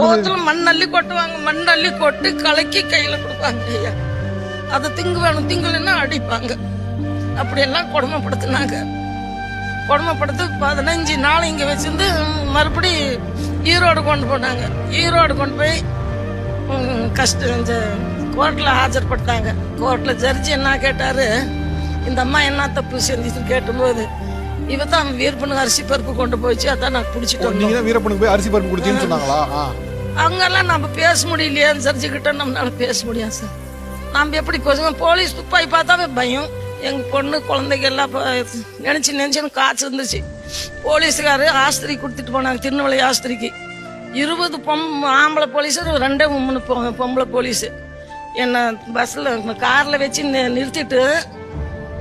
சோத்துல மண் அள்ளி கொட்டுவாங்க. மண் அள்ளி கொட்டு கலக்கி கையில கொடுப்பாங்க ஐயா. அதை திங்கு வேணும். திங்கலைன்னா அடிப்பாங்க. அப்படியெல்லாம் கொடுமைப்படுத்தினாங்க. கொடுமைப்படுத்தி பதினஞ்சு நாள் இங்கே வச்சிருந்து மறுபடி ஈரோடு கொண்டு போனாங்க. ஈரோடு கொண்டு போய் கஷ்ட கஷ்டம் இந்த கோர்ட்டில் ஆஜர்படுத்தாங்க. கோர்ட்டில் ஜட்ஜி என்ன கேட்டாரு? இந்த அம்மா என்ன தப்பு செஞ்சுச்சுன்னு கேட்டும்போது இவ தான் வீரப்பனுக்கு அரிசி பருப்பு கொண்டு போயிடுச்சு அதான் நான் பிடிச்சிட்டு வந்தோம். வீரப்பனுக்கு போய் அரிசி பருப்பு கொடுத்தீங்கன்னு சொன்னாங்களா? அங்கெல்லாம் நம்ம பேச முடியலையே ஜட்ஜி கிட்ட நம்மளால பேச முடியாது சார். நம்ம எப்படி பேசுவோம் போலீஸ் துப்பாய் பார்த்தாவே பயம். எங்க பொண்ணு குழந்தைங்க எல்லாம் நினைச்சு நினைச்சு காய்ச்சல் இருந்துச்சு. போலீஸுக்காரு ஆஸ்திரி கொடுத்துட்டு போனாங்க திருநெல்வேலி ஆஸ்திரிக்கு. இருபது பொம் ஆம்பளை போலீஸ் ரெண்டே மூணு பொம்பளை போலீஸ். என்ன பஸ்ஸில் காரில் வச்சு நிறுத்திட்டு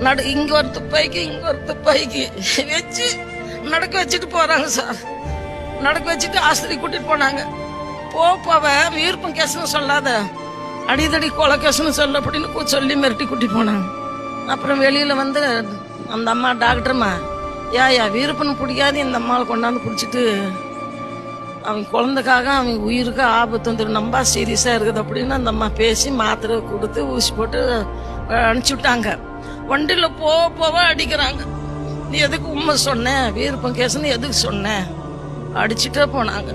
நடு இங்க ஒரு துப்பாய்க்கு இங்க ஒரு துப்பாய்க்கு வச்சு நடக்க வச்சுட்டு போறாங்க சார். நடக்க வச்சுட்டு ஆஸ்திரி கூட்டிட்டு போனாங்க. போ வீர்ப்பம் விருப்பம் கேசுன்னு சொல்லாத. அடிதடி கொலை கேசுன்னு சொல்ல அப்படின்னு சொல்லி மிரட்டி கூட்டி போனாங்க அப்புறம் வெளியில் வந்து அந்த அம்மா டாக்டர்மா யா யா வீரப்பன் பிடிக்காது இந்த அம்மாவை கொண்டாந்து பிடிச்சிட்டு அவன் குழந்தைக்காக அவன் உயிருக்கு ஆபத்து வந்துடும் நம்ப சீரியஸாக இருக்குது அப்படின்னு அந்த அம்மா பேசி மாத்திரை கொடுத்து ஊசி போட்டு அனுப்பிச்சி விட்டாங்க. வண்டியில் போக போக அடிக்கிறாங்க. நீ எதுக்கு உண்மை சொன்ன? வீரப்பன் கேசுன்னு எதுக்கு சொன்ன? அடிச்சுட்டே போனாங்க.